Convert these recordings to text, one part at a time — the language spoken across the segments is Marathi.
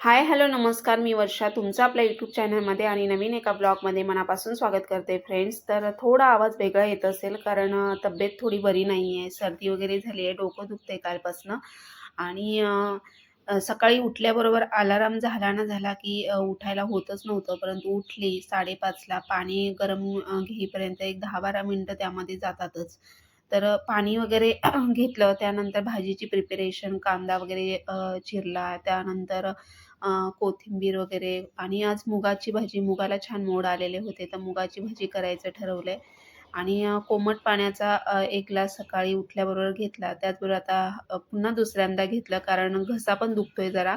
हाय हॅलो नमस्कार. मी वर्षा तुमचं आपल्या यूट्यूब चॅनलमध्ये आणि नवीन एका ब्लॉगमध्ये मनापासून स्वागत करते. फ्रेंड्स तर थोडा आवाज वेगळा येत असेल कारण तब्येत थोडी बरी नाही आहे सर्दी वगैरे झाली आहे डोकं दुखते कालपासनं. आणि सकाळी उठल्याबरोबर अलाराम झाला ना झाला की उठायला होतच नव्हतं. परंतु उठली साडेपाचला पाणी गरम घेईपर्यंत एक दहा बारा मिनटं त्यामध्ये जातातच. तर पाणी वगैरे घेतलं. त्यानंतर भाजीची प्रिपरेशन कांदा वगैरे चिरला. त्यानंतर कोथिंबीर वगैरे आणि आज मुगाची भाजी मुगाला छान मोड आलेले होते तर मुगाची भाजी करायचं ठरवलंय. आणि कोमट पाण्याचा एक ग्लास सकाळी उठल्याबरोबर घेतला. त्याचबरोबर आता पुन्हा दुसऱ्यांदा घेतलं कारण घसा पण दुखतोय जरा.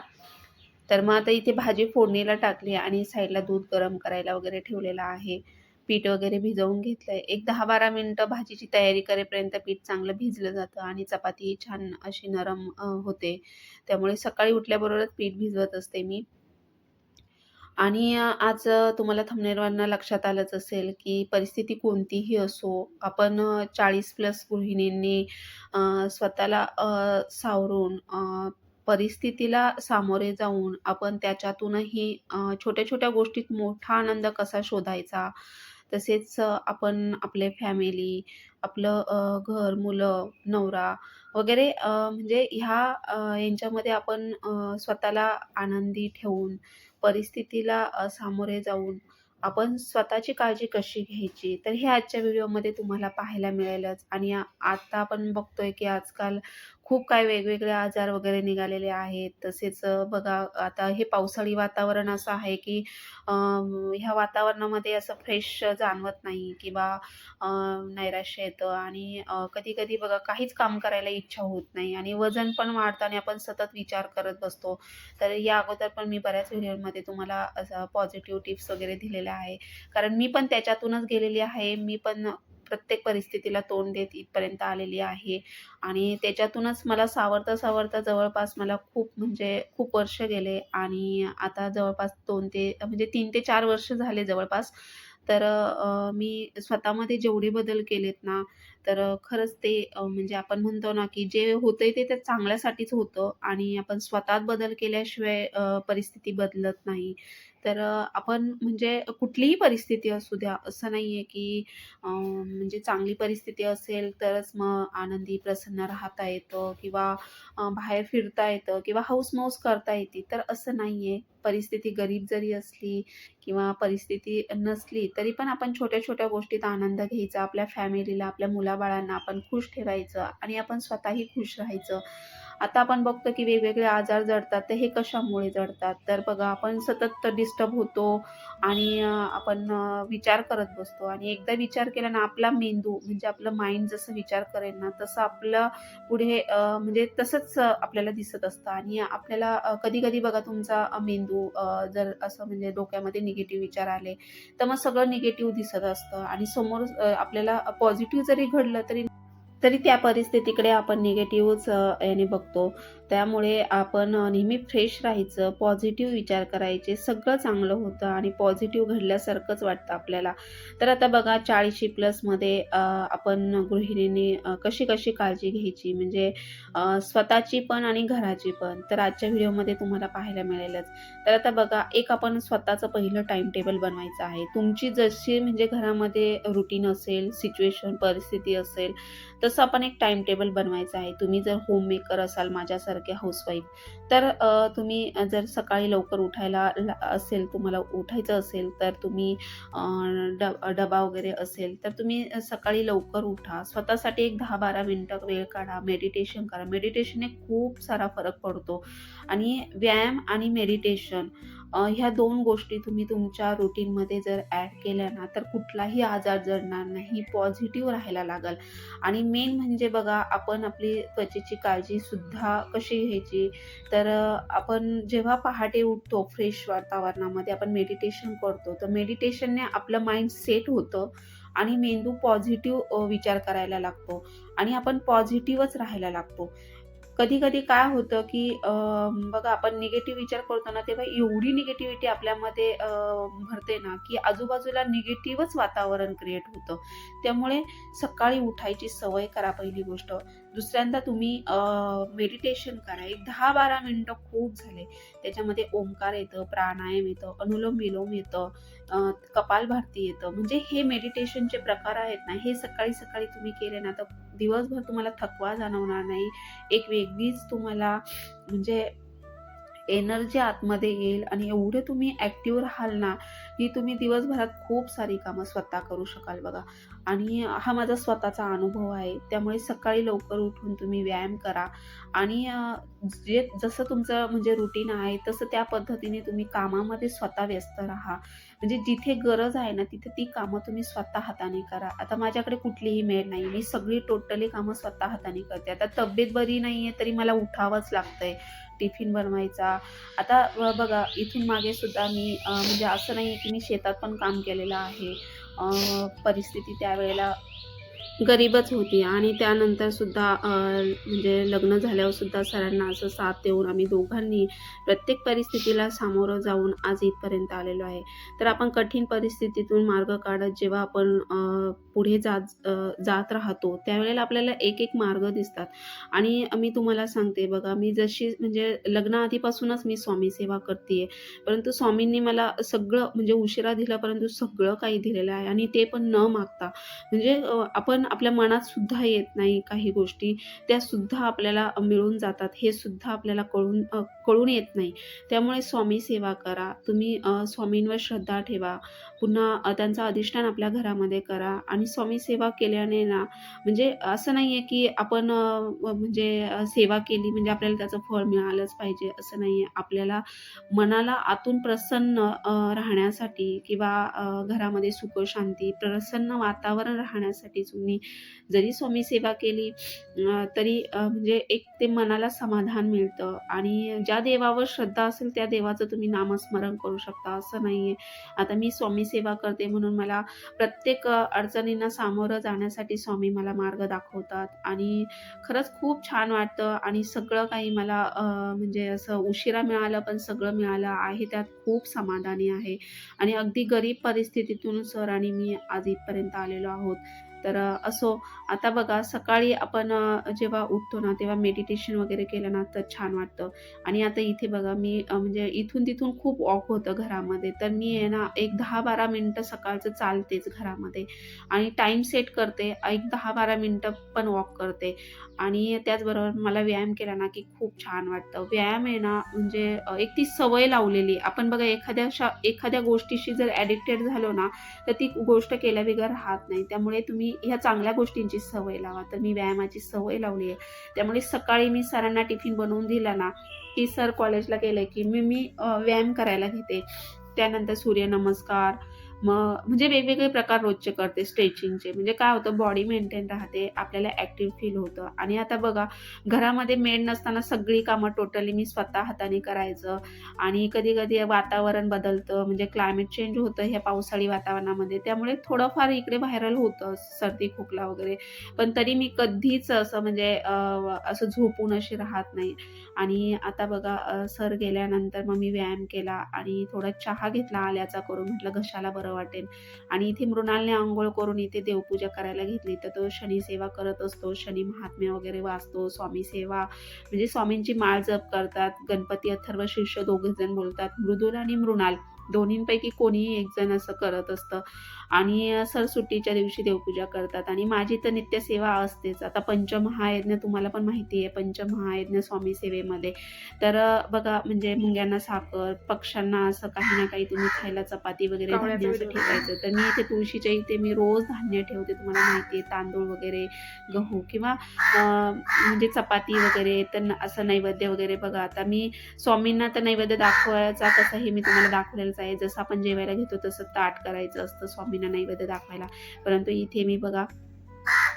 तर मग आता इथे भाजी फोडणीला टाकली आणि साईडला दूध गरम करायला वगैरे ठेवलेलं आहे. पीठ वगैरे भिजवून घेतलंय. एक दहा बारा मिनटं भाजीची तयारी करेपर्यंत पीठ चांगलं भिजलं जातं आणि चपाती छान अशी नरम होते. त्यामुळे सकाळी उठल्याबरोबरच पीठ भिजवत असते मी. आणि आज तुम्हाला थंबनेलवरनं लक्षात आलंच असेल की परिस्थिती कोणतीही असो आपण चाळीस प्लस गृहिणींनी स्वतःला सावरून परिस्थितीला सामोरे जाऊन आपण त्याच्यातूनही छोट्या-छोट्या गोष्टीत मोठा आनंद कसा शोधायचा, तसेच आपण आपले फॅमिली, आपलं घर, मुलं, नवरा वगैरे म्हणजे ह्या यांच्यामध्ये आपण स्वतःला आनंदी ठेवून परिस्थितीला सामोरे जाऊन आपण स्वतःची काळजी कशी घ्यायची, तर हे आजच्या व्हिडिओमध्ये तुम्हाला पाहायला मिळेलच. आणि आता आपण बघतोय की आजकाल खूप काही वेगवेगळे आजार वगैरे निघालेले आहेत. तसेच बघा आता हे पावसाळी वातावरण असं आहे की ह्या वातावरणामध्ये असं फ्रेश जाणवत नाही किंवा नैराश्य येतं आणि कधी-कधी बघा काहीच काम करायला इच्छा होत नाही आणि वजन पण वाढताना आपण सतत विचार करत बसतो. तर या अगोदर पण मी बऱ्याच व्हिडिओमध्ये तुम्हाला असं पॉझिटिव्ह टिप्स वगैरे दिलेल्या आहे. कारण मी पण त्याच्यातूनच गेलेली आहे. मी पण प्रत्येक परिस्थितीला तोंड देत इथपर्यंत आलेली आहे आणि त्याच्यातूनच मला सावरता-सावरता जवळपास मला खूप म्हणजे खूप वर्ष गेले आणि आता जवळपास दोन ते म्हणजे तीन ते चार वर्ष झाले जवळपास. तर मी स्वतःमध्ये जेवढे बदल केलेत ना, तर खरंच ते म्हणजे आपण म्हणतो ना, की जे होतंय ते त्या चांगल्यासाठीच होतं आणि आपण स्वतःत बदल केल्याशिवाय परिस्थिती बदलत नाही. तर आपण म्हणजे कुठलीही परिस्थिती असू द्या, असं नाहीये की म्हणजे चांगली परिस्थिती असेल तरच मग आनंदी, प्रसन्न राहता येतं किंवा बाहेर फिरता येतं किंवा हौस-मौज करता येते. तर असं नाहीये. परिस्थिती गरीब जरी असली किंवा परिस्थिती नसली, तरी पण आपण छोट्या-छोट्या गोष्टीत आनंद घ्यायचा. आपल्या फॅमिलीला, आपल्या मुलाबाळांना आपण खुश ठेवायचं आणि आपण स्वतःही खुश राहायचं. आता आपण बघतो की वेगवेगळे आजार जडतात, तर हे कशामुळे जडतात? तर बघा आपण सतत डिस्टर्ब होतो आणि आपण विचार करत बसतो. आणि एकदा विचार केला ना, आपला मेंदू म्हणजे आपलं माइंड जसं विचार करेल ना, तसं आपलं पुढे म्हणजे तसंच आपल्याला दिसत असतं. आणि आपल्याला कधी-कधी बघा तुमचा मेंदू जर असं म्हणजे डोक्यामध्ये निगेटिव्ह विचार आले, तर मग सगळं निगेटिव्ह दिसत असतं. आणि समोर आपल्याला पॉझिटिव्ह जरी घडलं तरी तरी त्या परिस्थितीकडे आपण निगेटिव्हच याने बघतो. त्यामुळे आपण नेहमी फ्रेश राहायचं, पॉझिटिव्ह विचार करायचे. सगळं चांगलं होतं आणि पॉझिटिव्ह घडल्यासारखंच वाटतं आपल्याला. तर आता बघा 40शी प्लसमध्ये आपण गृहिणींनी कशी-कशी काळजी घ्यायची म्हणजे स्वतःची पण आणि घराची पण. तर आजच्या व्हिडिओमध्ये तुम्हाला पाहायला मिळेलच. तर आता बघा एक आपण स्वतःचं पहिलं टाइम टेबल बनवायचं आहे. तुमची जशी म्हणजे घरामध्ये रुटीन असेल, सिच्युएशन, परिस्थिती असेल, तसं आपण एक टाइम टेबल बनवायचं आहे. तुम्ही जर होममेकर असाल माझ्यासाठी हाऊसवाईफ, तर तुम्ही जर सकाळी लवकर उठायला असेल, तुम्हाला उठायचं असेल, तर तुम्ही डबा वगैरे असेल, तर तुम्ही सकाळी लवकर उठा. स्वतःसाठी एक दहा बारा मिनटं वेळ काढा, मेडिटेशन करा. मेडिटेशनने खूप सारा फरक पडतो आणि व्यायाम आणि मेडिटेशन ह्या दोन गोष्टी तुम्ही तुमच्या रुटीनमध्ये जर ॲड केल्या ना, तर कुठलाही आजार जडणार नाही. पॉझिटिव्ह राहायला लागेल आणि मेन म्हणजे बघा आपण आपली त्वचेची काळजीसुद्धा कशी घ्यायची, तर आपण जेव्हा पहाटे उठतो फ्रेश वातावरणामध्ये आपण मेडिटेशन करतो, तर मेडिटेशनने आपलं माइंड सेट होतं आणि मेंदू पॉझिटिव्ह विचार करायला लागतो आणि आपण पॉझिटिव्हच राहायला लागतो. कधी-कधी काय होतं, की बघा आपण निगेटिव्ह विचार करतो ना, तेव्हा एवढी निगेटिव्हिटी आपल्यामध्ये भरते ना, की आजूबाजूला निगेटिव्हच वातावरण क्रिएट होतं. त्यामुळे सकाळी उठायची सवय करा पहिली गोष्ट. दुसऱ्यांदा तुम्ही मेडिटेशन करा. एक दहा बारा मिनटं खूप झाले. त्याच्यामध्ये ओंकार येतं प्राणायाम येतं अनुलोम विलोम येतं कपाल भारती येतं. म्हणजे हे मेडिटेशनचे प्रकार आहेत ना हे सकाळी सकाळी तुम्ही केले ना तर दिवसभर तुम्हाला थकवा जाणवणार नाही. एक वेगळीच तुम्हाला म्हणजे एनर्जी आतमध्ये येईल आणि एवढे तुम्ही ॲक्टिव्ह राहाल ना की तुम्ही दिवसभरात खूप सारी कामं स्वतः करू शकाल बघा. आणि हा माझा स्वतःचा अनुभव आहे. त्यामुळे सकाळी लवकर उठून तुम्ही व्यायाम करा. आणि जे जसं तुमचं म्हणजे रुटीन आहे तसं त्या पद्धतीने तुम्ही कामामध्ये स्वतः व्यस्त राहा. म्हणजे जिथे गरज आहे ना तिथे ती कामं तुम्ही स्वतः हाताने करा. आता माझ्याकडे कुठलीही मेळ नाही. मी सगळी टोटली कामं स्वतः हाताने करते. आता तब्येत बरी नाही आहे तरी मला उठावंच लागतंय. टिफिन बनवायचा. आता बघा इथून मागे सुद्धा मी म्हणजे असं नाही की मी शेतात पण काम केलेलं आहे. परिस्थिती त्यावेळेला गरीबच होती. आणि त्यानंतर सुद्धा म्हणजे लग्न झाल्यावर सुद्धा सरांना असं साथ देऊन आम्ही दोघांनी प्रत्येक परिस्थितीला सामोरं जाऊन आज इथपर्यंत आलेलो आहे. तर आपण कठीण परिस्थितीतून मार्ग काढत जेव्हा आपण पुढे जात जात राहतो त्यावेळेला आपल्याला एक एक मार्ग दिसतात. आणि मी तुम्हाला सांगते बघा मी जशी म्हणजे लग्नाआधीपासूनच मी स्वामी सेवा करते परंतु स्वामींनी मला सगळं म्हणजे उशिरा दिला परंतु सगळं काही दिलेलं आहे. आणि ते पण न मागता म्हणजे आपण पण आपल्या मनात सुद्धा येत नाही काही गोष्टी. त्या सुद्धा आपल्याला मिळून जातात. हे सुद्धा आपल्याला कळून कळून येत नाही. त्यामुळे स्वामी सेवा करा. तुम्ही स्वामींवर श्रद्धा ठेवा. पुन्हा त्यांचा अधिष्ठान आपल्या घरामध्ये करा. आणि स्वामी सेवा केल्याने ना म्हणजे असं नाही आहे की आपण म्हणजे सेवा केली म्हणजे आपल्याला त्याचं फळ मिळालंच पाहिजे. असं नाही आहे आपल्याला मनाला आतून प्रसन्न राहण्यासाठी किंवा घरामध्ये सुख शांती प्रसन्न वातावरण राहण्यासाठी तुम्ही जरी स्वामी सेवा केली तरी म्हणजे एक ते मनाला समाधान मिळतं. आणि ज्या देवावर श्रद्धा असेल त्या देवाचं तुम्ही नामस्मरण करू शकता असं नाही आहे आता मी स्वामी सेवा करते म्हणून मला प्रत्येक अडचणींना सामोरं जाण्यासाठी स्वामी मला मार्ग दाखवतात. आणि खरंच खूप छान वाटतं आणि सगळं काही मला म्हणजे असं उशिरा मिळालं पण सगळं मिळालं आहे त्यात खूप समाधानी आहे. आणि अगदी गरीब परिस्थितीतून सर आणि मी आज इथपर्यंत आलेलो आहोत. तर असो आता बघा सकाळी आपण जेव्हा उठतो ना तेव्हा मेडिटेशन वगैरे केलं ना तर छान वाटतं. आणि आता इथे बघा मी म्हणजे इथून तिथून खूप वॉक होतं घरामध्ये. तर मी आहे ना एक दहा बारा मिनटं सकाळचं चालतेच घरामध्ये. आणि टाईम सेट करते एक दहा बारा मिनटं पण वॉक करते. आणि त्याचबरोबर मला व्यायाम केला ना की खूप छान वाटतं. व्यायाम आहे ना म्हणजे एक ती सवय लावलेली. आपण बघा एखाद्या शा एखाद्या गोष्टीशी जर ॲडिक्टेड झालो ना तर ती गोष्ट केल्याबिगर राहत नाही. त्यामुळे तुम्ही ह्या चांगल्या गोष्टींची सवय लावा. तर मी व्यायामाची सवय लावली आहे. त्यामुळे सकाळी मी सरांना टिफिन बनवून दिला ना की सर कॉलेजला गेले की मी मी व्यायाम करायला घेते. त्यानंतर सूर्यनमस्कार मग म्हणजे वेगवेगळे प्रकार रोजचे करते स्ट्रेचिंगचे म्हणजे काय होतं बॉडी मेंटेन राहते आपल्याला ॲक्टिव्ह फील होतं. आणि आता बघा घरामध्ये मेड नसताना सगळी कामं टोटली मी स्वतः हाताने करायचं. आणि कधी कधी वातावरण बदलतं म्हणजे क्लायमेट चेंज होतं ह्या पावसाळी वातावरणामध्ये. त्यामुळे थोडंफार इकडे व्हायरल होतं सर्दी खोकला वगैरे. पण तरी मी कधीच असं म्हणजे असं झोपून अशी राहत नाही. आणि आता बघा सर गेल्यानंतर मग मी व्यायाम केला आणि थोडा चहा घेतला आल्याचा करून म्हटलं घशाला बरं वाटेल. आणि इथे मृणालने आंघोळ करून इथे देवपूजा करायला घेतली. तर तो शनी सेवा करत असतो. शनी महात्म्य वगैरे वाचतो. स्वामी सेवा म्हणजे स्वामींची माळ जप करतात. गणपती अथर्व शिष्य दोघे जण बोलतात. मृदुल आणि मृणाल. दोन्हींपैकी कोणीही एक जण असं करत असतं. आणि सर सुट्टीच्या दिवशी देवपूजा करतात आणि माझी तर नित्यसेवा असतेच. आता पंचमहायज्ञ तुम्हाला पण माहिती आहे पंचमहायज्ञ स्वामी सेवेमध्ये. तर बघा म्हणजे मुंग्यांना साखर पक्ष्यांना असं काही ना काही तुम्ही खायला चपाती वगैरे धान्य असं. ठेवायचं. तर मी इथे तुळशीच्या इथे मी रोज धान्य ठेवते तुम्हाला माहिती आहे तांदूळ वगैरे गहू किंवा म्हणजे चपाती वगैरे तर असं नैवेद्य वगैरे बघा. आता मी स्वामींना तर नैवेद्य दाखवायचा कसं हे मी तुम्हाला दाखवलेलंच आहे. जसं आपण जेवायला घेतो तसं ताट करायचं असतं स्वामींना नैवेद्य दाखवायला. परंतु इथे मी बघा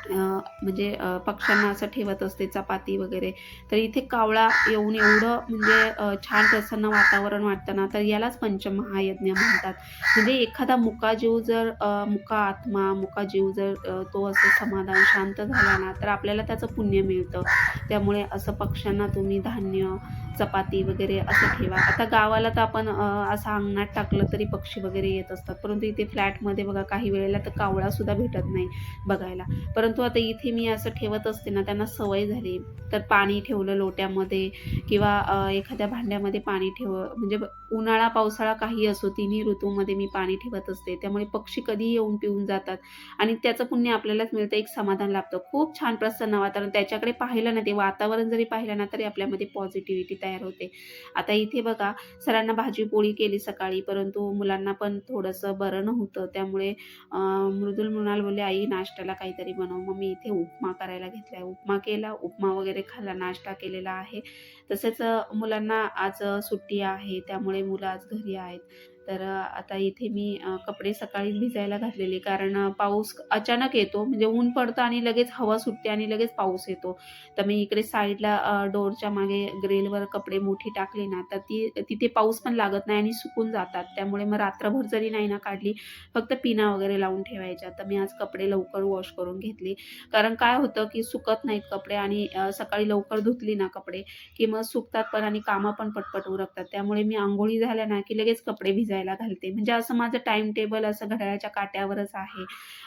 म्हणजे पक्ष्यांना असं ठेवत असते चपाती वगैरे. तर इथे कावळा येऊन एवढं म्हणजे छान प्रसन्न वातावरण वाटतं ना तर यालाच पंचमहायज्ञ म्हणतात. म्हणजे एखादा मुका जीव जर मुका आत्मा मुका जीव जर तो असं समाधान शांत झाला ना तर आपल्याला त्याचं पुण्य मिळतं. त्यामुळे असं पक्ष्यांना तुम्ही धान्य चपाती वगैरे असं ठेवा. आता गावाला तर आपण असं अंगणात टाकलं तरी पक्षी वगैरे येत असतात. परंतु इथे फ्लॅटमध्ये बघा काही वेळेला तर कावळासुद्धा भेटत नाही बघायला. परंतु आता इथे मी असं ठेवत असते ना त्यांना सवय झाली. तर पाणी ठेवलं लोट्यामध्ये किंवा एखाद्या भांड्यामध्ये पाणी ठेव म्हणजे उन्हाळा पावसाळा काही असो तिन्ही ऋतूमध्ये मी पाणी ठेवत असते. त्यामुळे पक्षी कधीही येऊन पिऊन जातात आणि त्याचं पुण्य आपल्यालाच मिळतं एक समाधान लाभतं. खूप छान प्रसन्न वातावरण. त्याच्याकडे पाहिलं ना ते वातावरण जरी पाहिलं ना तरी आपल्यामध्ये पॉझिटिव्हिटी तयार होते. आता इथे बघा सरांना भाजी पोळी केली सकाळी परंतु मुलांना पण थोडंसं बरं नव्हतं. त्यामुळे मृदुल मृणाल बोलले आई नाश्त्याला काहीतरी बनव. मग मी इथे उपमा करायला घेतलाय. उपमा केला उपमा वगैरे खाल्ला नाश्ता केलेला आहे. तसेच मुलांना आज सुट्टी आहे. त्यामुळे मुलं आज घरी आहेत. तर आता इथे मी कपडे सकाळीच भिजायला घातलेले कारण पाऊस अचानक येतो. म्हणजे ऊन पडतं आणि लगेच हवा सुटते आणि लगेच पाऊस येतो. तर मी इकडे साईडला डोरच्या मागे ग्रेलवर कपडे मोठी टाकले ना तर ती तिथे पाऊस पण लागत नाही आणि सुकून जातात. त्यामुळे मग रात्रभर जरी नाही ना काढली फक्त पिना वगैरे लावून ठेवायच्या. तर मी आज कपडे लवकर वॉश करून घेतले. कारण काय होतं की सुकत नाहीत कपडे आणि सकाळी लवकर धुतली ना कपडे की मग सुकतात पण आणि कामं पण पटपट उरकतात. त्यामुळे मी आंघोळी झाल्या ना की लगेच कपडे भिजायला घालते. म्हणजे असं माझं टाइम टेबल असं घड्याळाच्या काट्यावरच आहे.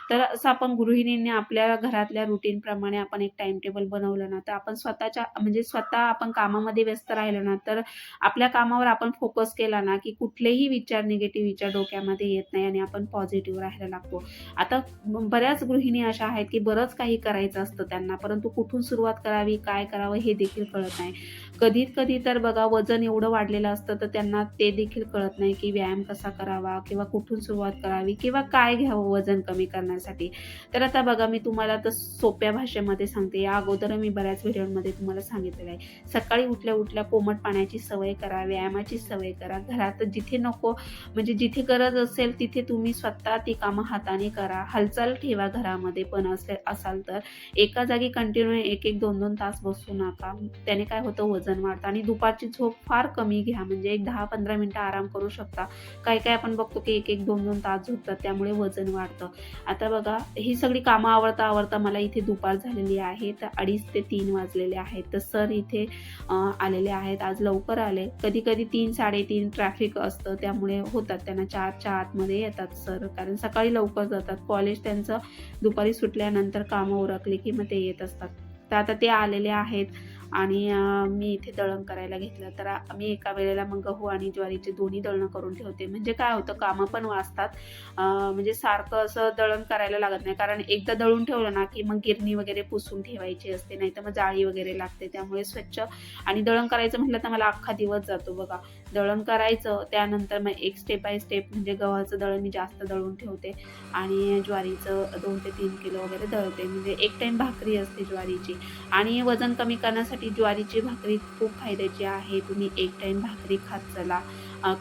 तर असं आपण गृहिणींनी आपल्या घरातल्या रुटीनप्रमाणे आपण एक टाइम टेबल बनवलं ना तर आपण स्वतःच्या म्हणजे स्वतः आपण कामामध्ये व्यस्त राहिलो ना तर आपल्या कामावर आपण फोकस केला ना की कुठलेही विचार निगेटिव्ह विचार डोक्यामध्ये येत नाही आणि आपण पॉझिटिव्ह राहायला लागतो. आता बऱ्याच गृहिणी अशा आहेत की बरंच काही करायचं असतं त्यांना परंतु कुठून सुरुवात करावी काय करावं हे देखील कळत नाही. कधीत कधी तर बघा वजन एवढं वाढलेलं असतं तर त्यांना ते देखील कळत नाही की व्यायाम कसा करावा किंवा कुठून सुरुवात करावी किंवा काय घ्यावं वजन कमी करण्यासाठी. तर आता बघा मी तुम्हाला तर सोप्या भाषेमध्ये सांगते. या अगोदर मी बऱ्याच व्हिडिओमध्ये तुम्हाला सांगितलेलं आहे. सकाळी उठल्या उठल्या कोमट पाण्याची सवय करा व्यायामाची सवय करा. घरात जिथे नको म्हणजे जिथे गरज असेल तिथे तुम्ही स्वतः ती कामं हाताने करा. हालचाल ठेवा घरामध्ये पण असे असाल तर. एका जागी कंटिन्यू एक एक दोन दोन तास बसू नका. त्याने काय होतं वजन वाढतं. आणि दुपारची झोप फार कमी घ्या. म्हणजे एक दहा पंधरा मिनटं आराम करू शकता. काही काही आपण बघतो की एक एक दोन दोन तास झोपतात त्यामुळे वजन वाढतं. आता बघा ही सगळी कामं आवडता आवडता मला इथे दुपार झालेली आहे तर अडीच ते तीन वाजलेले आहेत. तर सर इथे आलेले आहेत. आज लवकर आले. कधी कधी तीन साडेतीन ट्रॅफिक असतं त्यामुळे होतात. त्यांना चारच्या आतमध्ये येतात सर. कारण सकाळी लवकर जातात. कॉलेज त्यांचं दुपारी सुटल्यानंतर कामं उरकली की मग ते येत असतात. तर आता ते आलेले आहेत. आणि मी इथे दळण करायला घेतलं. तर मी एका वेळेला मग गहू आणि ज्वारीचे दोन्ही दळणं करून ठेवते. म्हणजे काय होतं कामं पण वाचतात. म्हणजे सारखं असं दळण करायला लागत नाही. कारण एकदा दळून ठेवलं ना की मग गिरणी वगैरे पुसून ठेवायची असते. नाही तर मग जाळी वगैरे लागते. त्यामुळे स्वच्छ आणि दळण करायचं म्हटलं तर मला अख्खा दिवस जातो बघा. दळण करायचं त्यानंतर मग एक स्टेप बाय स्टेप म्हणजे गव्हाचं दळण मी जास्त दळून ठेवते आणि ज्वारीचं दोन ते तीन किलो वगैरे दळते. म्हणजे एक टाईम भाकरी असते ज्वारीची आणि वजन कमी करण्यासाठी ज्वारीची भाकरी खूप फायद्याची आहे. तुम्ही एक टाईम भाकरी खात चला.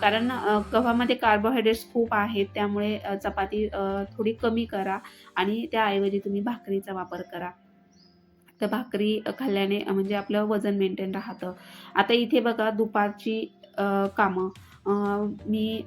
कारण गव्हामध्ये कार्बोहायड्रेट्स खूप आहेत त्यामुळे चपाती थोडी कमी करा आणि त्याऐवजी तुम्ही भाकरीचा वापर करा. तर भाकरी खाल्ल्याने म्हणजे आपलं वजन मेंटेन राहतं. आता इथे बघा दुपारची कामं. मी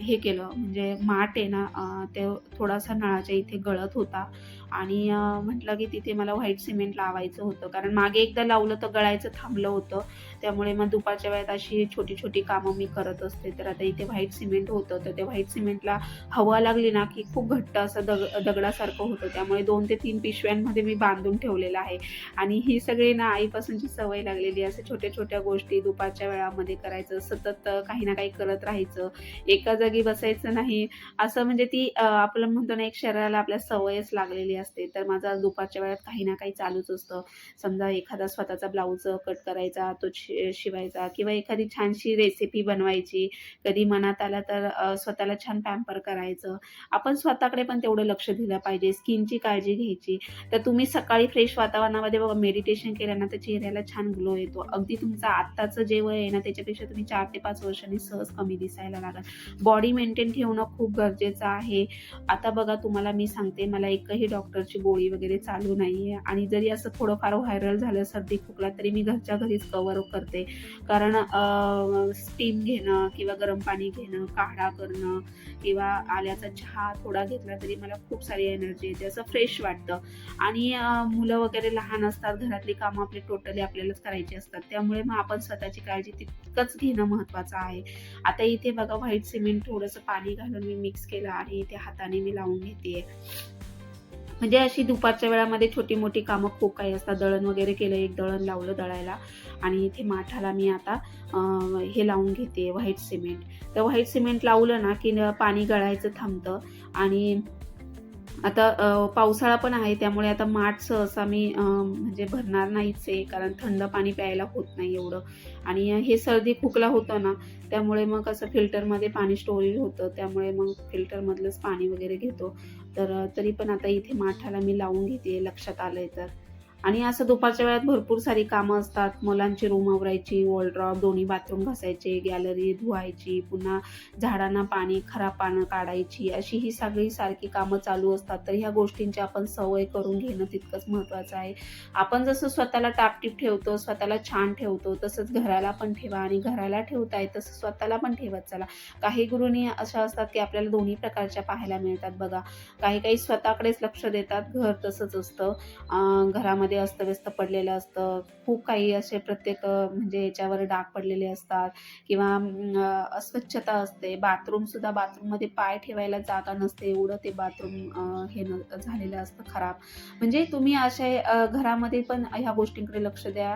हे केलं. म्हणजे माठ आहे ना ते थोडासा नळाच्या इथे गळत होता. आणि म्हटलं की तिथे मला व्हाईट सिमेंट लावायचं होतं. कारण मागे एकदा लावलं तर गळायचं थांबलं होतं. त्यामुळे मग दुपारच्या वेळेत अशी छोटी छोटी कामं मी करत असते. तर आता इथे व्हाईट सिमेंट होतं तर त्या व्हाईट सिमेंटला हवा लागली ना की खूप घट्ट असं दग दगडासारखं होतं. त्यामुळे दोन ते तीन पिशव्यांमध्ये मी बांधून ठेवलेलं आहे. आणि ही सगळी ना आईपासूनची सवय लागलेली असं छोट्या छोट्या गोष्टी दुपारच्या वेळामध्ये करायचं सतत काही ना काही करत राहायचं. एका जागी बसायचं नाही. असं म्हणजे ती आपलं म्हणतो ना एक शरीराला आपल्या सवयच लागलेली असते. तर माझा दुपारच्या वेळात काही ना काही चालूच असतं. समजा एखादा स्वतःचा ब्लाऊज कट करायचा तो शि शिवायचा किंवा एखादी छानशी रेसिपी बनवायची. कधी मनात आला तर स्वतःला छान पॅम्पर करायचं. आपण स्वतःकडे पण तेवढं लक्ष दिलं पाहिजे. स्किनची काळजी घ्यायची. तर तुम्ही सकाळी फ्रेश वातावरणामध्ये बघा मेडिटेशन केलं ना तर चेहऱ्याला छान ग्लो येतो. अगदी तुमचं आत्ताचं जे वय आहे ना त्याच्यापेक्षा तुम्ही चार ते पाच वर्षांनी सहज कमी दिसायला लागाल. बॉडी मेंटेन ठेवणं खूप गरजेचं आहे. आता बघा तुम्हाला मी सांगते मला एकही डॉक्टरची गोळी वगैरे चालू नाही आहे आणि जरी असं थोडंफार व्हायरल झालं सर्दी खोकला तरी मी घरच्या घरीच कवर करते. कारण स्टीम घेणं किंवा गरम पाणी घेणं काढा करणं किंवा आल्याचा चहा थोडा घेतला तरी मला खूप सारी एनर्जी येते. असं फ्रेश वाटतं. आणि मुलं वगैरे लहान असतात घरातली कामं आपली टोटली आपल्यालाच करायची असतात. त्यामुळे मग आपण स्वतःची काळजी तितकंच घेणं महत्त्वाचं आहे. आता इथे बघा व्हाईट सिमेंट थोडंसं पाणी घालून मी मिक्स केलं आणि इथे हाताने मी लावून घेते. म्हणजे अशी दुपारच्या वेळामध्ये छोटी मोठी कामं खूप काही असतात. दळण वगैरे केलं एक दळण लावलं दळायला. आणि इथे माठाला मी आता हे लावून घेते व्हाईट सिमेंट. तर व्हाईट सिमेंट लावलं ना की न- पाणी गळायचं थांबतं. आणि आता पावसाळा पण आहे त्यामुळे आता माठ सहसा मी म्हणजे भरणार नाहीच आहे कारण थंड पाणी प्यायला होत नाही एवढं. आणि हे सर्दी खोकला होतं ना त्यामुळे मग असं फिल्टरमध्ये पाणी स्टोरेज होतं. त्यामुळे मग फिल्टरमधलंच पाणी वगैरे घेतो. तर तरी पण आता इथे माठाला मी लावून घेते लक्षात आलंय तर. आणि असं दुपारच्या वेळात भरपूर सारी कामं असतात. मुलांची रूम आवरायची वॉलड्रॉप दोन्ही बाथरूम घासायचे गॅलरी धुवायची पुन्हा झाडांना पाणी खराब पानं काढायची अशी ही सगळी सारखी कामं चालू असतात. तर ह्या गोष्टींची आपण सवय करून घेणं तितकंच महत्त्वाचं आहे. आपण जसं स्वतःला टापटीप ठेवतो स्वतःला छान ठेवतो तसंच घराला पण ठेवा आणि घराला ठेवताय तसं स्वतःला पण ठेवत चला. काही गुरुनी अशा असतात की आपल्याला दोन्ही प्रकारच्या पाहायला मिळतात बघा. काही काही स्वतःकडेच लक्ष देतात घर तसंच असतं. घरामध्ये मध्ये अस्तव्यस्त पडलेलं असतं. खूप काही असे प्रत्येक म्हणजे याच्यावर डाग पडलेले असतात. किंवा अस्वच्छता असते. बाथरूम सुद्धा बाथरूममध्ये पाय ठेवायला जागा नसते. एवढं ते बाथरूम हे न झालेलं असतं खराब. म्हणजे तुम्ही अशा घरामध्ये पण ह्या गोष्टींकडे लक्ष द्या.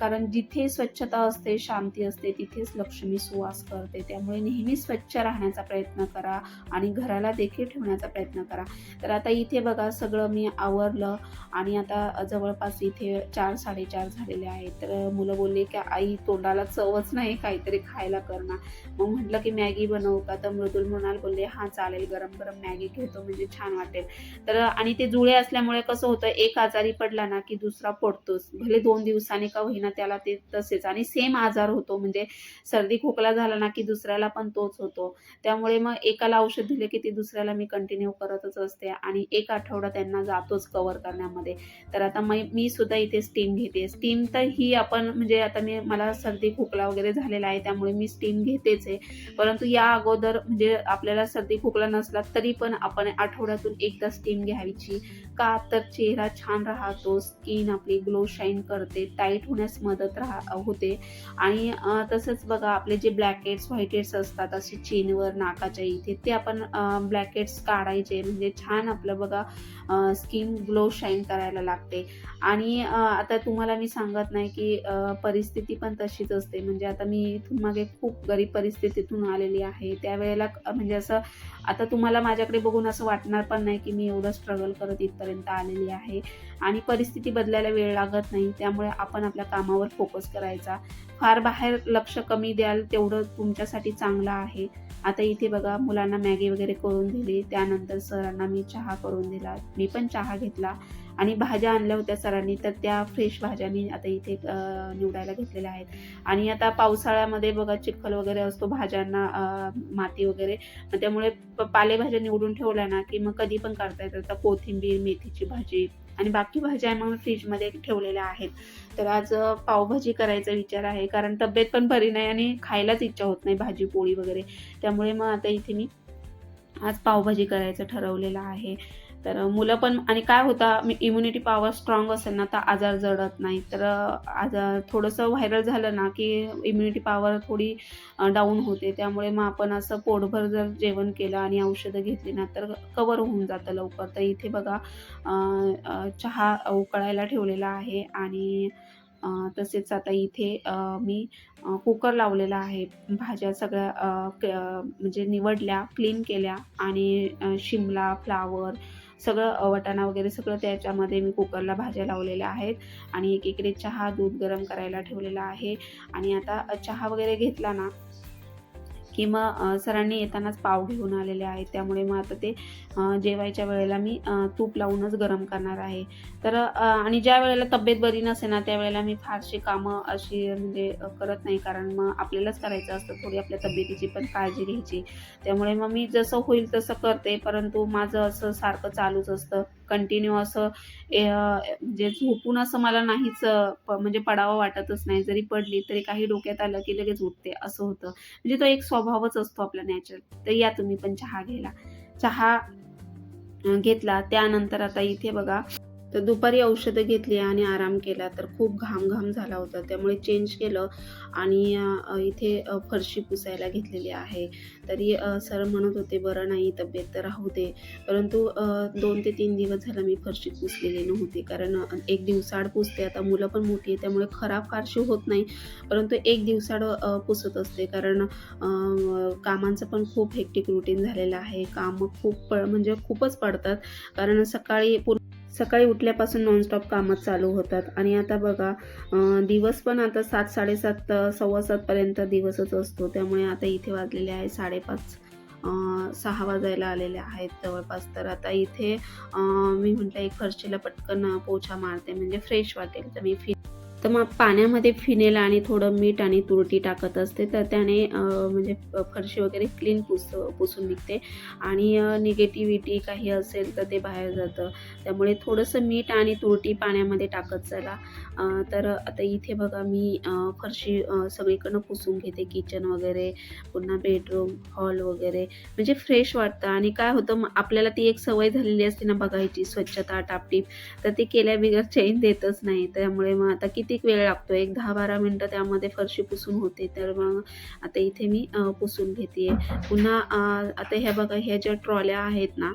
कारण जिथे स्वच्छता असते शांती असते तिथेच लक्ष्मी सुवास करते. त्यामुळे नेहमी स्वच्छ राहण्याचा प्रयत्न करा आणि घराला देखील ठेवण्याचा प्रयत्न करा. तर आता इथे बघा सगळं मी आवरलं आणि आता जवळपास इथे चार साडेचार झालेले आहेत. तर मुलं बोलले की आई तोंडाला चवच नाही काहीतरी खायला करणार मग म्हटलं की मॅगी बनवू का? तर मृदुल म्हणाल बोलले हा चालेल गरम गरम मॅगी घेतो म्हणजे छान वाटेल. तर आणि ते जुळे असल्यामुळे कसं होतं एक आजारी पडला ना की दुसरा पडतोच. भले दोन दिवसांनी का होईना त्याला ते तसेच. आणि सेम आजार होतो म्हणजे सर्दी खोकला झाला ना की दुसऱ्याला पण तोच होतो. त्यामुळे मग एकाला औषध दिले की ते दुसऱ्याला मी कंटिन्यू करतच असते. आणि एक आठवडा त्यांना जातोच कव्हर करण्यामध्ये. तर आता मी मी सुद्धा इथे स्टीम घेते. स्टीम तर ही आपण म्हणजे आता मी मला सर्दी खोकला वगैरे झालेला आहे त्यामुळे मी स्टीम घेतेच आहे. परंतु या अगोदर म्हणजे आपल्याला सर्दी खोकला नसला तरी पण आपण आठवड्यातून एकदा स्टीम घ्यायची. का तर चेहरा छान राहतो स्किन आपली ग्लो शाईन करते टाईट होण्यास मदत राहा होते. आणि तसंच बघा आपले जे ब्लॅकेट्स व्हाईटेट्स असतात असे चेनवर नाकाच्या इथे ते आपण ब्लॅकेट्स काढायचे. म्हणजे छान आपलं बघा स्किन ग्लो शाईन करायला लागते. आणि आता तुम्हाला मी सांगत नाही की परिस्थिती पण तशीच असते. म्हणजे आता मी इथून मागे खूप गरीब परिस्थितीतून आलेली आहे. त्यावेळेला म्हणजे असं आता तुम्हाला माझ्याकडे बघून असं वाटणार पण नाही की मी एवढं स्ट्रगल करत इथपर्यंत आलेली आहे. आणि परिस्थिती बदलायला वेळ लागत नाही. त्यामुळे आपण आपल्या कामावर फोकस करायचा. फार बाहेर लक्ष कमी द्याल तेवढं तुमच्यासाठी चांगलं आहे. आता इथे बघा मुलांना मॅगी वगैरे करून दिली. त्यानंतर सरांना मी चहा करून दिला. मी पण चहा घेतला. आणि भाज्या आणल्या होत्या सरांनी तर त्या फ्रेश भाज्या मी आता इथे निवडायला घेतलेल्या आहेत. आणि आता पावसाळ्यामध्ये बघा चिखल वगैरे असतो भाज्यांना माती वगैरे. त्यामुळे प- पालेभाज्या निवडून ठेवल्या ना की मग कधी पण करता येतात. कोथिंबीर मेथीची भाजी आणि बाकी भाज्या मग फ्रीजमध्ये ठेवलेल्या आहेत. तर आज पावभाजी करायचा विचार आहे. कारण तब्येत पण बरी नाही आणि खायलाच इच्छा होत नाही भाजी पोळी वगैरे. त्यामुळे मग आता इथे मी आज पावभाजी करायचं ठरवलेलं आहे. तर मुलं पण आणि काय होतं इम्युनिटी पॉवर स्ट्रॉंग असेल ना तर आजार जडत नाही तर आजार थोडंसं व्हायरल झालं ना की इम्युनिटी पॉवर थोडी डाऊन होते. त्यामुळे मग आपण असं पोटभर जर जेवण केलं आणि औषधं घेतली ना तर कवर होऊन जातं लवकर. तर इथे बघा चहा उकळायला ठेवलेला आहे आणि तसेच आता इथे मी कुकर लावलेला आहे. भाज्या सगळ्या क- म्हणजे निवडल्या क्लीन केल्या आणि शिमला फ्लावर सगळं वटाणा वगैरे सगळं त्याच्यामध्ये मी कुकरला भाज्या लावलेल्या आहेत आणि एकीकडे चहा दूध गरम करायला ठेवलेला आहे. आणि आता चहा वगैरे घेतला ना की मग सरांनी येतानाच पाव घेऊन आलेले आहेत. त्यामुळे मग आता ते जेवायच्या वेळेला मी तूप लावूनच गरम करणार आहे. तर आणि ज्या वेळेला तब्येत बरी नसे ना त्यावेळेला मी फारशी कामं अशी म्हणजे करत नाही. कारण मग आपल्यालाच करायचं असतं. थोडी आपल्या तब्येतीची पण काळजी घ्यायची. त्यामुळे मग मी जसं होईल तसं करते. परंतु माझं असं सारखं चालूच असतं. कंटिन्यू असं म्हणजे झोपून असं मला नाहीच प- म्हणजे पडावं वाटतच नाही. जरी पडली तरी काही डोक्यात आलं की लगेच उठते असं होतं. म्हणजे तो एक स्वभावच असतो आपला नॅचरल तर या तुम्ही पण चहा घ्यायला. चहा घेतला. त्यानंतर आता इथे बघा तर दुपारी औषधं घेतली आणि आराम केला तर खूप घाम घाम झाला होता. त्यामुळे चेंज केलं आणि इथे फरशी पुसायला घेतलेली आहे. तरी सर म्हणत होते बरं नाही तब्येत तर राहू दे. परंतु दोन ते तीन दिवस झालं मी फरशी पुसलेली नव्हती. कारण एक दिवसाआड पुसते. आता मुलं पण मोठी आहे त्यामुळे खराब फारशी होत नाही. परंतु एक दिवसाआड पुसत असते. कारण कामांचं पण खूप हेक्टिक रुटीन झालेलं आहे. कामं खूप प- म्हणजे खूपच पडतात. कारण सकाळी पूर्ण सकाळी उठल्यापासून नॉनस्टॉप कामच चालू होतात. आणि आता बघा दिवस पण आता सात साडेसात सव्वा सातपर्यंत दिवसच असतो. त्यामुळे आता इथे वाजलेले आहे साडेपाच सहा वाजायला आलेले आहेत जवळपास. तर आता इथे मी म्हटलं एक फरशीला पटकन पोछा मारते म्हणजे फ्रेश वाटेल. तर मी फि तर मग पाण्यामध्ये फिनेल आणि थोडं मीठ आणि तुरटी टाकत असते तर त्याने म्हणजे फरशी वगैरे क्लीन पुस पुसून निघते. आणि निगेटिव्हिटी काही असेल तर ते बाहेर जातं. त्यामुळे थोडंसं मीठ आणि तुरटी पाण्यामध्ये टाकत चला. तर आता इथे बघा मी फरशी सगळीकडनं पुसून घेते किचन वगैरे पुन्हा बेडरूम हॉल वगैरे. म्हणजे फ्रेश वाटतं. आणि काय होतं मग आपल्याला ती एक सवय झालेली असते ना बघायची स्वच्छता टापटीप. तर ती केल्याबिगर चेंज देतच नाही. त्यामुळे मग आता कितीक वेळ लागतो एक दहा बारा मिनटं त्यामध्ये फरशी पुसून होते. तर मग आता इथे मी पुसून घेते पुन्हा आता ह्या बघा ह्या ज्या ट्रॉल्या आहेत ना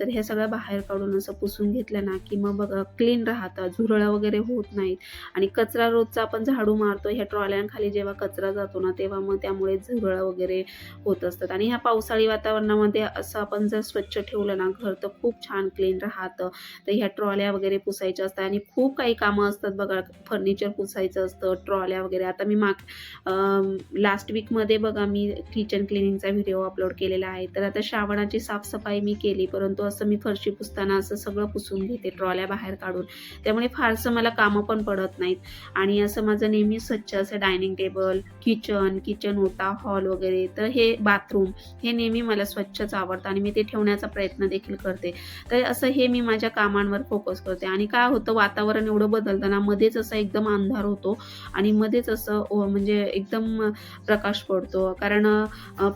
तर ह्या सगळ्या बाहेर काढून असं पुसून घेतलं ना की मग बघा क्लीन राहतं झुरळं वगैरे होत नाहीत. आणि कचरा रोजचा आपण झाडू मारतो ह्या ट्रॉल्यांखाली जेव्हा कचरा जातो ना तेव्हा मग त्यामुळे झुरळं वगैरे होत असतात. आणि ह्या पावसाळी वातावरणामध्ये असं आपण जर स्वच्छ ठेवलं ना घर तर खूप छान क्लीन राहतं. तर ह्या ट्रॉल्या वगैरे पुसायच्या असतात. आणि खूप काही कामं असतात बघा फर्निचर पुसायचं असतं ट्रॉल्या वगैरे. आता मी माग लास्ट वीकमध्ये बघा मी किचन क्लिनिंगचा व्हिडिओ अपलोड केलेला आहे. तर आता श्रावणाची साफसफाई मी केली परंतु असं मी फरशी पुसताना असं सगळं पुसून घेते ट्रॉल्या बाहेर काढून. त्यामुळे फारसं मला कामं पण पडत नाहीत. आणि असं माझं नेहमी स्वच्छ असं डायनिंग टेबल किचन किचन ओटा हॉल वगैरे. तर हे बाथरूम हे नेहमी मला स्वच्छच आवडतं आणि मी ते ठेवण्याचा प्रयत्न देखील करते. तर असं हे मी माझ्या कामांवर फोकस करते. आणि काय होतं वातावरण एवढं बदलतं ना मध्येच असं एकदम अंधार होतो आणि मध्येच असं म्हणजे एकदम प्रकाश पडतो. कारण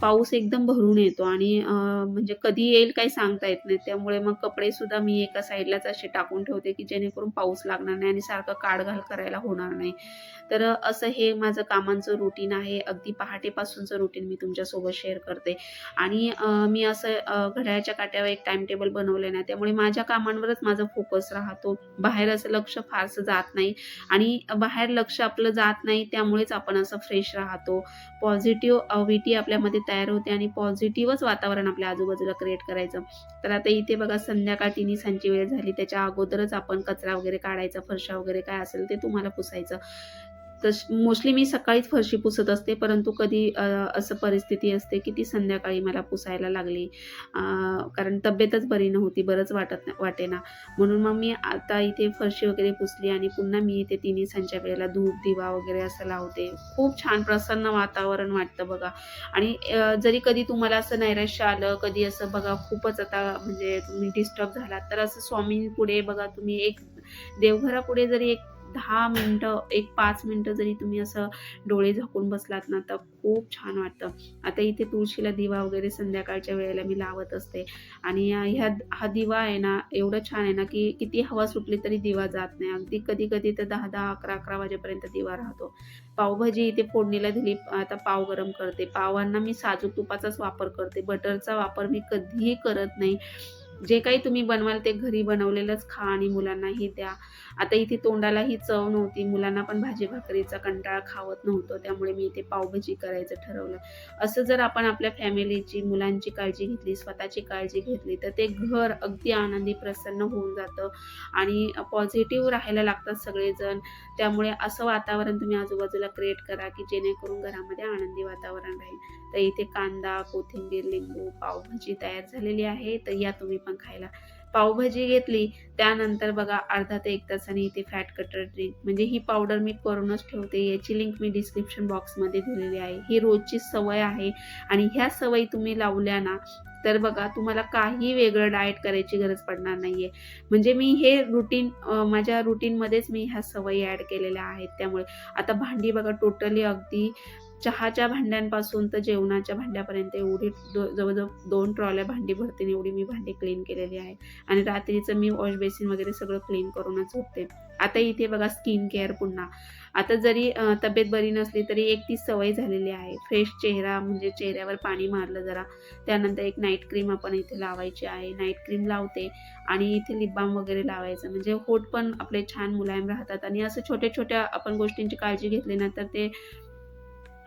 पाऊस एकदम भरून येतो आणि म्हणजे कधी येईल काही सांगता येत नाही. त्यामुळे मग कपडे सुद्धा मी एका साईडलाच असे टाकून ठेवते की जेणेकरून पाऊस लागणार नाही आणि सारखं काढघाल करायला होणार नाही. तर असं हे माझं कामांचं रुटीन आहे. अगदी पहाटेपासूनचं रुटीन मी तुमच्यासोबत शेअर करते. आणि मी असं घड्याळच्या काट्यावर एक टाइम टेबल बनवले नाही त्यामुळे माझ्या कामांवरच माझा फोकस राहतो. बाहेर असं लक्ष फारसं जात नाही. आणि बाहेर लक्ष आपलं जात नाही त्यामुळेच आपण असं फ्रेश राहतो. पॉझिटिव्ह अविटी आपल्यामध्ये तयार होते आणि पॉझिटिव्हच वातावरण आपल्या आजूबाजूला क्रिएट करायचं. तर आता इथे बघा संध्याकाळ तिन्ही सांची वेळ झाली. त्याच्या अगोदरच आपण कचरा वगैरे काढायचा फरशा वगैरे काय असेल ते तुम्हाला पुसायचं. तस मोस्टली मी सकाळीच फरशी पुसत असते परंतु कधी असं परिस्थिती असते की ती संध्याकाळी मला पुसायला लागली. कारण तब्येतच बरी नव्हती बरंच वाटत वाटेना. म्हणून मग मी आता इथे फरशी वगैरे पुसली आणि पुन्हा मी इथे तिन्ही सांच्या वेळेला धूप दिवा वगैरे असं लावते. खूप छान प्रसन्न वातावरण वाटतं बघा. आणि जरी कधी तुम्हाला असं नैराश्य आलं कधी असं बघा खूपच आता म्हणजे तुम्ही डिस्टर्ब झालात तर असं स्वामींपुढे बघा तुम्ही एक देवघरापुढे जरी एक दहा मिनटं एक पाच मिनटं जरी तुम्ही असं डोळे झाकून बसलात ना तर खूप छान वाटतं. आता इथे तुळशीला दिवा वगैरे संध्याकाळच्या वेळेला मी लावत असते. आणि ह्या हा दिवा आहे ना एवढं छान आहे ना की किती हवा सुटली तरी दिवा जात नाही. अगदी कधी कधी तर दहा दहा अकरा अकरा वाजेपर्यंत दिवा राहतो. पावभाजी इथे फोडणीला दिली आता पाव गरम करते. पावांना मी साजूक तुपाचाच वापर करते. बटरचा वापर मी कधीही करत नाही. जे काही तुम्ही बनवाल ते घरी बनवलेलंच खा आणि मुलांनाही द्या. आता इथे तोंडालाही चव नव्हती. मुलांना पण भाजी भाकरीचा कंटाळा खावत नव्हतं. त्यामुळे मी इथे पावभाजी करायचं ठरवलं. असं जर आपण आपल्या फॅमिलीची मुलांची काळजी घेतली स्वतःची काळजी घेतली तर ते घर अगदी आनंदी प्रसन्न होऊन जातं. आणि पॉझिटिव्ह राहायला लागतात सगळेजण. त्यामुळे असं वातावरण तुम्ही आजूबाजूला क्रिएट करा की जेणेकरून घरामध्ये आनंदी वातावरण राहील. तर इथे कांदा कोथिंबीर लिंबू पावभाजी तयार झालेली आहे. तर या तुम्ही पण खायला. पावभाजी घेतली त्यानंतर बघा अर्धा ते एक तासाने इथे फॅट कटर ड्रिंक म्हणजे ही पावडर मी करूनच ठेवते. याची लिंक मी डिस्क्रिप्शन बॉक्समध्ये दिलेली आहे. ही रोजची सवय आहे. आणि ह्या सवयी तुम्ही लावल्या ना तर बघा तुम्हाला काही वेगळं डाएट करायची गरज पडणार नाही आहे म्हणजे मी हे रुटीन माझ्या रुटीनमध्येच मी ह्या सवयी ॲड केलेल्या आहेत त्यामुळे. आता भांडी बघा टोटली अगदी चहाच्या भांड्यांपासून तर जेवणाच्या भांड्यापर्यंत एवढी जवळजवळ दोन ट्रॉल्या भांडी भरते एवढी मी भांडी क्लीन केलेली आहे. आणि रात्रीचं मी वॉश बेसिन वगैरे सगळं क्लीन करूनच होते आता इथे बघा स्किन केअर पुन्हा. आता जरी तब्येत बरी नसली तरी एक ती सवय झालेली आहे. फ्रेश चेहरा म्हणजे चेहऱ्यावर पाणी मारलं जरा. त्यानंतर एक नाईट क्रीम आपण इथे लावायची आहे. नाईट क्रीम लावते आणि इथे लिपबाम वगैरे लावायचं. म्हणजे होठ पण आपले छान मुलायम राहतात. आणि असं छोट्या छोट्या आपण गोष्टींची काळजी घेतली ना तर ते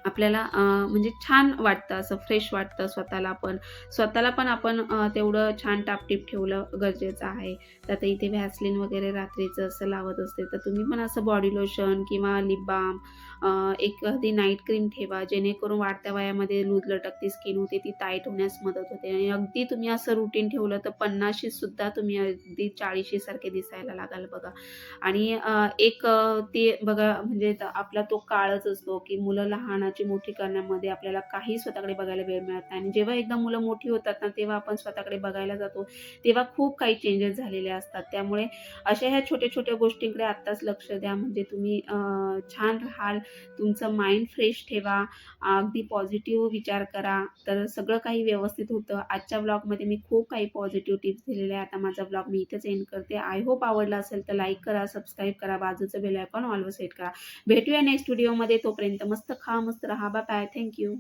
आपल्याला म्हणजे छान वाटतं असं फ्रेश वाटतं स्वतःला पण. स्वतःला पण आपण तेवढं छान टापटीप ठेवलं गरजेचं आहे. तर आता इथे व्हॅसलिन वगैरे रात्रीचं असं लावत असते तर तुम्ही पण असं बॉडी लोशन किंवा लिप बाम एक एखादी नाईट क्रीम ठेवा जेणेकरून वाढत्या वयामध्ये लूज लटकती स्किन होते ती टाईट होण्यास मदत होते. आणि अगदी तुम्ही असं रुटीन ठेवलं तर पन्नाशी सुद्धा तुम्ही अगदी चाळीशी सारखे दिसायला लागाल बघा. आणि एक ते बघा म्हणजे आपला तो काळच असतो की मुलं लहानाची मोठी करण्यामध्ये आपल्याला काही स्वतःकडे बघायला वेळ मिळत नाही. आणि जेव्हा एकदा मुलं मोठी होतात ना तेव्हा आपण स्वतःकडे बघायला जातो. तेव्हा खूप काही चेंजेस झालेले असतात. त्यामुळे अशा ह्या छोट्या छोट्या गोष्टींकडे आत्ताच लक्ष द्या. म्हणजे तुम्ही छान राहाल. तुमचं माइंड फ्रेश ठेवा अगदी पॉझिटिव्ह विचार करा. तर सगळं काही व्यवस्थित होतं. आजच्या ब्लॉगमध्ये मी खूप काही पॉझिटिव्ह टिप्स दिलेले आहे आता माझा ब्लॉग मी इथेच एंड करते. आय होप आवडला असेल तर लाईक करा सबस्क्राईब करा बाजूचं बेल आयकॉन ऑलवर सेट करा. भेटूया नेक्स्ट व्हिडिओमध्ये तोपर्यंत मस्त खा मस्त राहा. Bye thank you